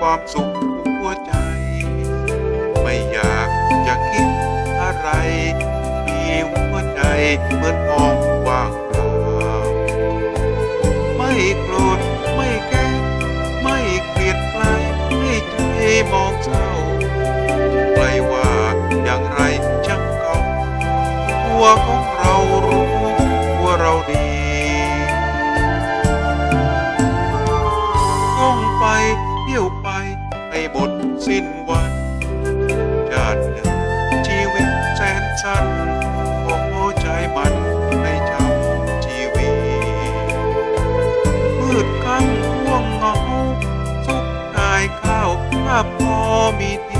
ความสุขหัวใจ ไม่อยากจะคิดอะไร มีหัวใจเหมือนมองว่างเปล่าไม่โกรธไม่แค้ไม่เกลียดใครไม่ใจมองเศร้าใครว่าอย่างไรช่างเขาตัวของ ไปให้หมดสิ้นวันชาติหนึ่งชีวิตแสนสั้นขอใจมันให้จำชีวิตมืดค่ำห่วงเงาสุขกายข้าวถ้าพอมีที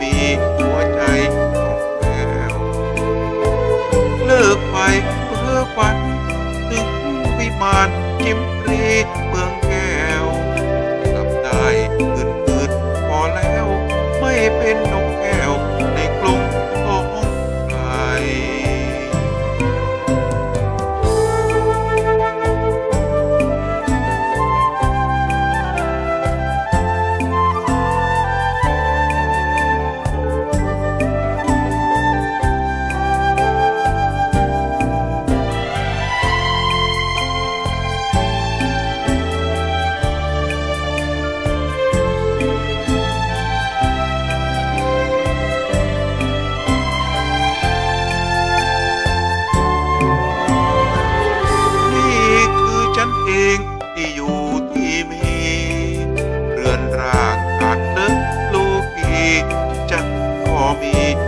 มีหัวใจของแววเลิกไปเพื่อฝันถึงวิมานจิมรีเมืองแก้วกลับได้อื่น ก็